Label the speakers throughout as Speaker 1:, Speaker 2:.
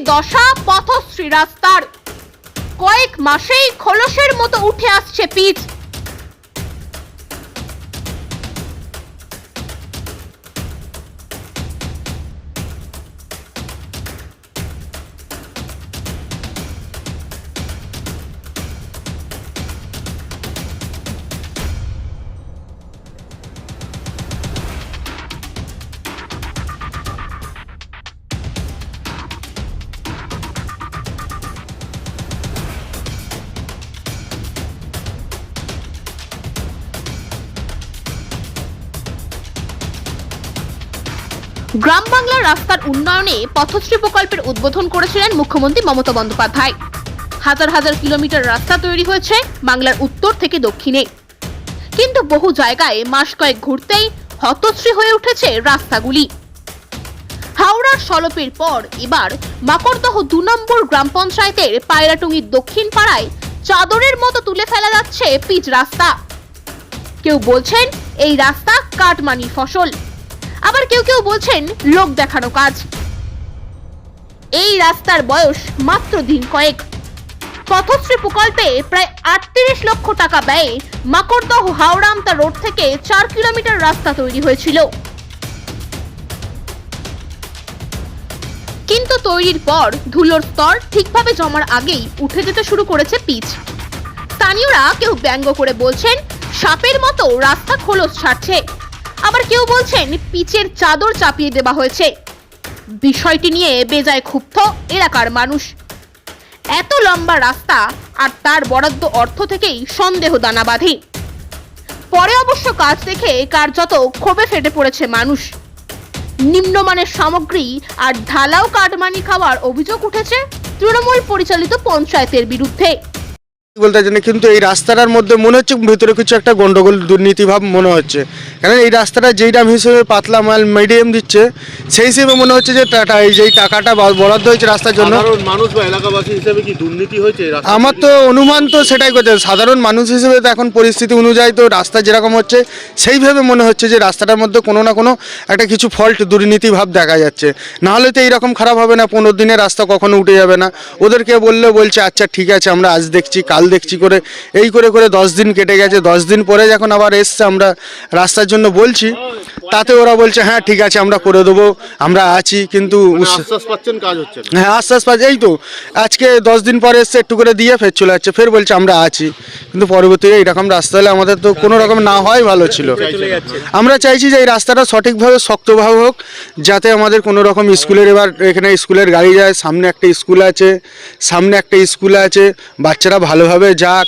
Speaker 1: দশা পথশ্রী রাস্তার। কয়েক মাসেই খোলসের মতো উঠে আসছে পিচ। গ্রাম বাংলার রাস্তার উন্নয়নে পথশ্রী প্রকল্পের উদ্বোধন করেছিলেন মুখ্যমন্ত্রী মমতা বন্দ্যোপাধ্যায়। হাজার হাজার কিলোমিটার রাস্তা তৈরি হয়েছে বাংলার উত্তর থেকে দক্ষিণে। কিন্তু বহু জায়গায় মাস কয়েক ঘুরতেই হতশ্রী হয়ে উঠেছে রাস্তাগুলি। হাওড়ার সলপের পর এবার মাকড়দহ দু নম্বর গ্রাম পঞ্চায়েতের পায়রাটুঙ্গির দক্ষিণ পাড়ায় চাদরের মতো তুলে ফেলা যাচ্ছে পিচ রাস্তা। কেউ বলছেন, এই রাস্তা কাটমানি ফসল। আবার কেউ কেউ বলছেন লোক দেখানো কাজ। এই রাস্তার বয়স মাত্র দিন কয়েক। পথশ্রী প্রকল্পে প্রায় আটত্রিশ লক্ষ টাকা ব্যয়ে মাকড়দহ হাওড়ামতা রোড থেকে চার কিলোমিটার রাস্তা তৈরি হয়েছিল। কিন্তু তৈরির পর ধুলোর স্তর ঠিকভাবে জমার আগেই উঠে যেতে শুরু করেছে পিচ। স্থানীয়রা কেউ ব্যঙ্গ করে বলছেন, সাপের মতো রাস্তা খোলস ছাড়ছে। আবার কেউ বলছেন পিচের চাদর চাপিয়ে দেওয়া হয়েছে। বিষয়টি নিয়ে বেজায় ক্ষুব্ধ এলাকার মানুষ। এত লম্বা রাস্তা আর তার বরাদ্দ অর্থ থেকেই সন্দেহ দানা বাঁধে। পরে অবশ্য কাজ দেখে কার্যত ক্ষোভে ফেটে পড়েছে মানুষ। নিম্নমানের সামগ্রী আর ঢালাও কাটমানি খাওয়ার অভিযোগ উঠেছে তৃণমূল পরিচালিত পঞ্চায়েতের বিরুদ্ধে।
Speaker 2: বলতে কিন্তু এই রাস্তাটার মধ্যে মনে হচ্ছে ভিতরে কিছু একটা গন্ডগোল দুর্নীতি ভাব মনে হচ্ছে। কারণ এই রাস্তাটা যেই দাম হিসেবে পাতলা মাল মিডিয়াম দিচ্ছে সেই হিসেবে মনে হচ্ছে যে টাটা এই যেই টাকাটা বরাদ্দ হয়েছে রাস্তার জন্য।
Speaker 3: মানুষ বা এলাকাবাসী হিসেবে কি দুর্নীতি হয়েছে
Speaker 2: আমার তো অনুমান তো সেটাই করছে। সাধারণ মানুষ হিসেবে তো এখন পরিস্থিতি অনুযায়ী তো রাস্তা যেরকম হচ্ছে সেইভাবে মনে হচ্ছে যে রাস্তাটার মধ্যে কোনো না কোনো একটা কিছু ফল্ট দুর্নীতি ভাব দেখা যাচ্ছে। নাহলে তো এইরকম খারাপ হবে না পনেরো দিনের রাস্তা কখনো উঠে যাবে না। ওদেরকে বললে বলছে আচ্ছা ঠিক আছে আমরা আজ দেখছি কাল দেখছি করে এই করে করে দশ দিন কেটে গেছে। দশ দিন পরে যখন আবার এসছে আমরা রাস্তার জন্য বলছি তাতে ওরা বলছে হ্যাঁ ঠিক আছে আমরা করে দেবো আমরা আছি। কিন্তু
Speaker 3: মানে
Speaker 2: হ্যাঁ আশ্বাস পাচ্ছে। এই তো আজকে দশ দিন পরে এসছে একটু করে দিয়ে ফের চলে যাচ্ছে ফের বলছে আমরা আছি। কিন্তু পরবর্তীতে এইরকম রাস্তা হলে আমাদের তো কোনো রকম না হয় ভালো ছিল। আমরা চাইছি যে এই রাস্তাটা সঠিকভাবে শক্তভাবে হোক যাতে আমাদের কোনো রকম স্কুলের এবার এখানে স্কুলের গাড়ি যায় সামনে একটা স্কুল আছে সামনে একটা স্কুল আছে বাচ্চারা ভালোভাবে যাক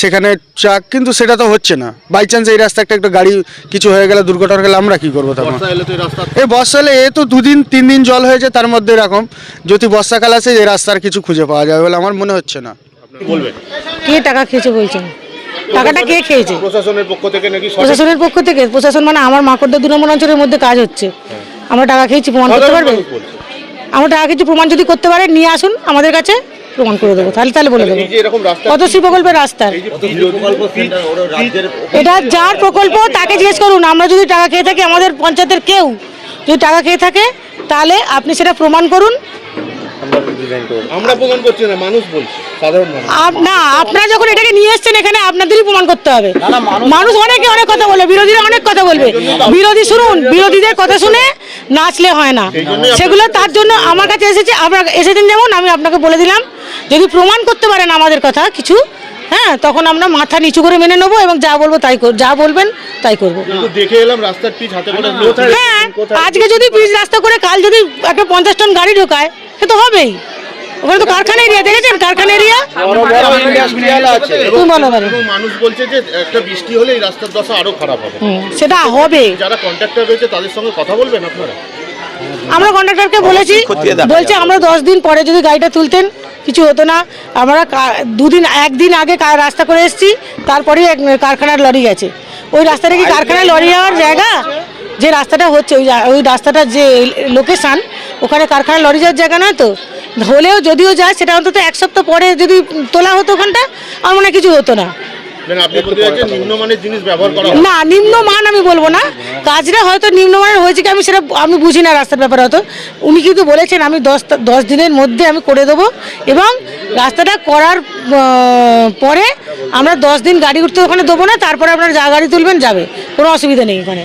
Speaker 2: সেখানে যাক কিন্তু সেটা তো হচ্ছে না। বাই চান্স এই রাস্তা একটা একটা গাড়ি কিছু হয়ে গেলে দুর্ঘটনা গেলে আমরা কি করব তখন?
Speaker 3: বর্ষা এলে এই রাস্তা
Speaker 2: এই বর্ষাকালে এ তো দুদিন তিন দিন জল হয়েছে তার মধ্যে এরকম। যদি বর্ষাকাল আসে এই রাস্তার কিছু খুঁজে পাওয়া যাবে বলে আমার মনে হচ্ছে না।
Speaker 3: বলবেন?
Speaker 4: কে টাকা খেয়েছে বলছেন? টাকাটা কে খেয়েছে?
Speaker 3: প্রশাসনের পক্ষ থেকে নাকি
Speaker 4: প্রশাসনের পক্ষ থেকে? প্রশাসন মানে আমার মাকড়দা দু নম্বর অঞ্চলের মধ্যে কাজ হচ্ছে। আমরা টাকা খেয়েছি প্রমাণ করতে পারবে আমরা টাকা খেয়েছি প্রমাণ যদি করতে পারে নিয়ে আসুন আমাদের কাছে। প্রমাণ করে দেবো। তাহলে তাহলে বলে দেবো।
Speaker 3: এরকম রাস্তা
Speaker 4: পদশ্রী প্রকল্পের রাস্তার। এটা যার প্রকল্প তাকে জিজ্ঞেস করুন। আমরা যদি টাকা খেয়ে থাকি আমাদের পঞ্চায়েতের কেউ যদি টাকা খেয়ে থাকে তাহলে আপনি সেটা প্রমাণ করুন।
Speaker 3: আমরা প্রমাণ করছি না মানুষ বলছে সাধারণ
Speaker 4: না আপনারা যখন এটাকে নিয়ে এসছেন এখানে আপনাদেরই প্রমাণ করতে হবে। মানুষ অনেকে অনেক কথা বলবে বিরোধীরা অনেক কথা বলবে। বিরোধী শুনুন বিরোধীদের কথা শুনে নাচলে হয় না। সেগুলো তার জন্য আমার কাছে এসেছে আপনার এসেছেন যেমন আমি আপনাকে বলে দিলাম যদি প্রমাণ করতে পারেন আমাদের কথা কিছু হ্যাঁ তখন আমরা মাথা নিচু করে মেনে নেব এবং যা বলব তাই কর- যা বলবেন তাই করব।
Speaker 3: কিন্তু দেখে এলাম রাস্তার পিচ হাতে
Speaker 4: হ্যাঁ আজকে যদি পিচ রাস্তা করে কাল যদি একটা পঞ্চাশ টন গাড়ি ঢোকায় সে তো হবেই। ওখানে তো কারখানা এরিয়া দেখেছেন কারখানা এরিয়া তুমি বলো এবারে।
Speaker 3: এবং মানুষ বলছে যে একটা বৃষ্টি হলে এই রাস্তার দশা আরও খারাপ হবে।
Speaker 4: সেটা হবে।
Speaker 3: যারা কন্ট্রাক্টর রয়েছে তাদের সঙ্গে কথা বলবেন আপনারা?
Speaker 4: আমরা কন্ডাক্টরকে বলেছি বলছে আমরা দশ দিন পরে যদি গাড়িটা তুলতেন কিছু হতো না। আমরা দুদিন একদিন আগে রাস্তা করে এসেছি তারপরে কারখানার লরি গেছে। ওই রাস্তাটা কি কারখানার লরি যাওয়ার জায়গা? যে রাস্তাটা হচ্ছে ওই ওই রাস্তাটা যে লোকেশান ওখানে কারখানার লরি যাওয়ার জায়গা নয় তো? হলেও যদিও যায় সেটা অন্তত এক সপ্তাহ পরে যদি তোলা হতো ওখানটা আমার মনে কিছু হতো না। না নিম্নমান আমি বলব না। কাজটা হয়তো নিম্নমানের হয়েছে কি আমি সেটা আমি বুঝি না রাস্তার ব্যাপারে হয়তো। উনি কিন্তু বলেছেন আমি দশ দশ দিনের মধ্যে আমি করে দেবো এবং রাস্তাটা করার পরে আমরা দশ দিন গাড়ি উঠতে ওখানে দেবো না তারপরে আপনারা যা গাড়ি তুলবেন যাবে। কোনো অসুবিধা নেই এখানে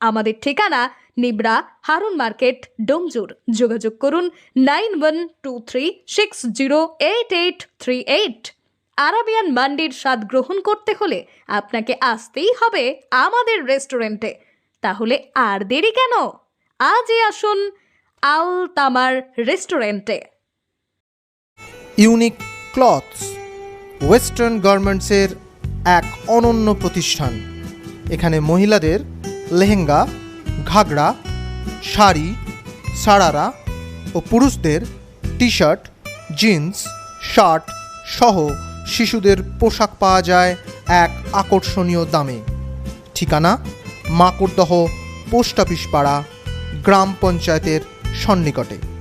Speaker 5: আমাদের ঠিকানা নিবড়া হারুন মার্কেট, ডোমজুর। যোগাযোগ করুন nine one two three six zero eight eight three eight. Arabian মান্ডির স্বাদ গ্রহণ করতে হলে আপনাকে আসতেই হবে আমাদের রেস্টুরেন্টে। তাহলে আর দেরি কেন? আজই আসুন আল তামার রেস্টুরেন্টে।
Speaker 6: ইউনিক ক্লথস, ওয়েস্টার্ন গার্মেন্টসের এক অনন্য প্রতিষ্ঠান। এখানে মহিলাদের লেহেঙ্গা ঘাগরা শাড়ি, সারারা ও পুরুষদের টি শার্ট জিন্স, শার্ট সহ শিশুদের পোশাক পাওয়া যায় এক আকর্ষণীয় দামে। ঠিকানা? মাকড়দহ, পোস্ট অফিস পাড়া, গ্রাম পঞ্চায়েতের সন্নিকটে।